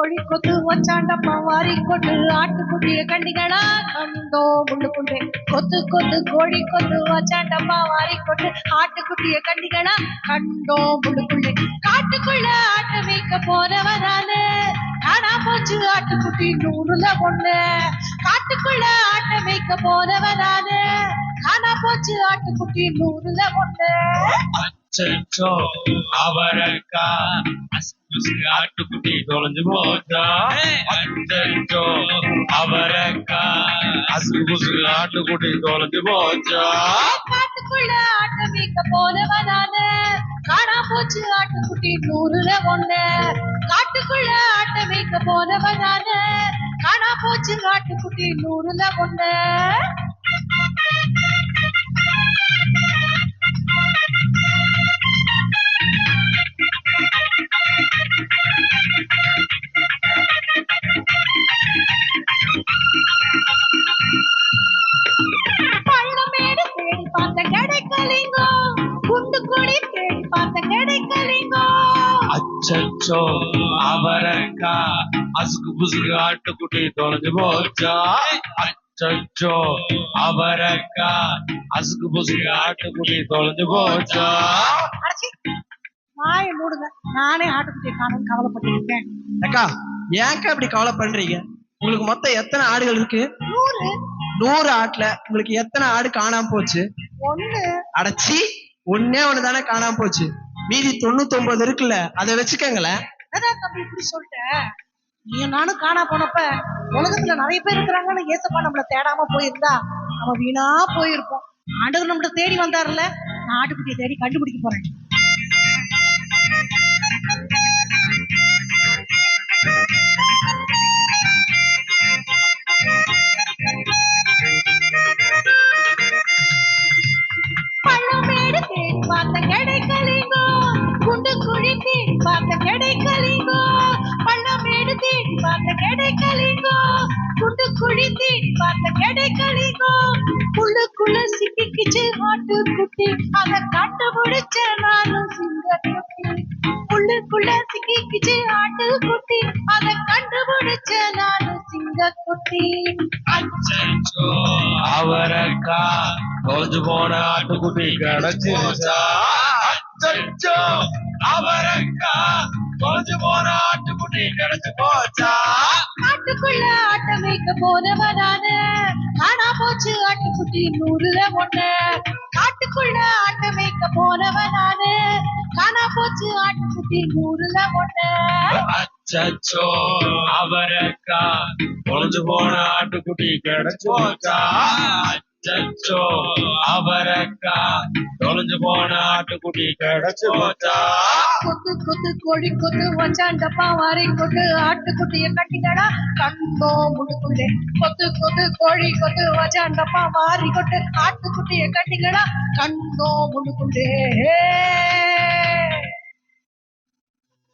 கோழி கொத்து வச்சாண்டப்பா வாரி கொண்டு ஆட்டுக்குட்டிய கண்டிகளா கண்டோ முள்ளுக்குண்டே கொத்து கொத்து கோழி கொத்து வச்சாண்டப்பா வாரி கொண்டு ஆட்டுக்குட்டிய கண்டிகளா கண்டோ முள்ளுக்குள்ளே காட்டுக்குள்ள ஆட்டு வைக்க போனவனானு ஆனா போச்சு ஆட்டுக்குட்டி நூறுல ஒண்ணு. காட்டுக்குள்ள ஆட்ட வைக்க போனவனானு ஆனா போச்சு ஆட்டுக்குட்டி நூறுல ஒண்ணு. அவரக்கா ஆட்டுக்குட்டி தொலைஞ்சு போச்சா? அச்சோ அவரக்கா அசுகு புசுகு ஆட்டுக்குட்டி தொலைஞ்சு போச்சா? காட்டுக்குள்ள ஆட்ட வைக்க போனவனானு காணா போச்சு ஆட்டுக்குட்டி நூறுல ஒண்ணு. காட்டுக்குள்ள ஆட்ட வைக்க போனவனானு காணா போச்சு ஆட்டுக்குட்டி நூறுல ஒண்ணு. பார்த்த கிடைக்கலிங்கோ. குண்டு குழி தேடி பார்த்த கிடைக்கலிங்கோ. அச்சோ அவரக்கா. அசுகு புசுகு ஆட்டுக்குட்டி தொலைஞ்சு போச்சா? அச்சோ அவரக்கா. அசுகு புசுகு ஆட்டுக்குட்டி தொலைஞ்சு போச்சா? அடச்சி. வாய மூடுங்க. நானே ஆட்டுக்குட்டியை காணும் கவலைப்பட்டு இருக்கேன் அக்கா ஏன்க்கா இப்படி கவலை பண்றீங்க உங்களுக்கு மொத்தம் எத்தனை ஆடுகள் இருக்கு? நூறு. நூறு ஆட்டுல உங்களுக்கு எத்தனை ஆடு காணாம போச்சு? ஒண்ணு. அடச்சி ஒன்னே ஒண்ணு தானே காணாம போச்சு. மீதி தொண்ணூத்தி ஒன்பது இருக்குல்ல அதை வச்சுக்கோங்களேன். அதான் தம்பி இப்படி சொல்லிட்டேன் நீ நானும் காணா போனப்ப உலகத்துல நிறைய பேர் இருக்கிறாங்கன்னு ஏசப்பா நம்மள தேடாம போயிருந்தா நம்ம வீணா போயிருப்போம். ஆண்டவர் நம்மள தேடி வந்தாருல்ல நான் ஆட்டுக்குட்டியை தேடி கண்டுபிடிக்க போறேன். பார்த்த கிடைக்கலிங்கோ குண்டு குழி தேடி பார்த்த கிடைக்கலிங்கோ பள்ளமேடு தேடி பார்த்த கிடைக்கலிங்கோ குண்டு குழி தேடி பார்த்த கிடைக்கலிங்கோ புள்ளுக்குள்ள சிக்கிக்கிச்சு ஆட்டு குட்டி. அத கண்டுபிடிச்ச நானும் சிங்க சிங்கக்குட்டி புள்ளுக்குள்ள சிக்கிக்கிச்சு ஆட்டு குட்டி. அவரக்கா தொலைஞ்சு போன ஆட்டுக்குட்டி. கிடைச்சிருச்சா? அச்சோ அவரக்கா தொலைஞ்சு போன ஆட்டுக்குட்டி. கிடைச்சு போச்சா? காட்டுக்குள்ள ஆட்ட வைக்க போனவனானு. காணா போச்சு ஆட்டுக்குட்டி நூறுல ஒண்ணு. காட்டுக்குள்ள ஆட்ட வைக்க போனவனானு. காணா போச்சு ஆட்டுக்குட்டி நூறுல ஒண்ணு. சச்சோ அவரக்கா. தொலைஞ்சு போன ஆட்டுக்குட்டி கிடைச்சு போச்சா? அவரக்கா. தொலைஞ்சு போன ஆட்டுக்குட்டி கிடைச்சு போச்சா? கொத்து கொத்து கோழி கொத்து வச்சான் டப்பா வாரி கொட்டு. ஆட்டுக்குட்டிய கட்டிட்டடா கண்டோ முடுக்குள்ளே கொத்து கொத்து கோழி கொத்து வச்சான் டப்பா வாரி கொட்டு. ஆட்டுக்குட்டிய கட்டிக்கடா கண்டோ முடுக்குள்ளே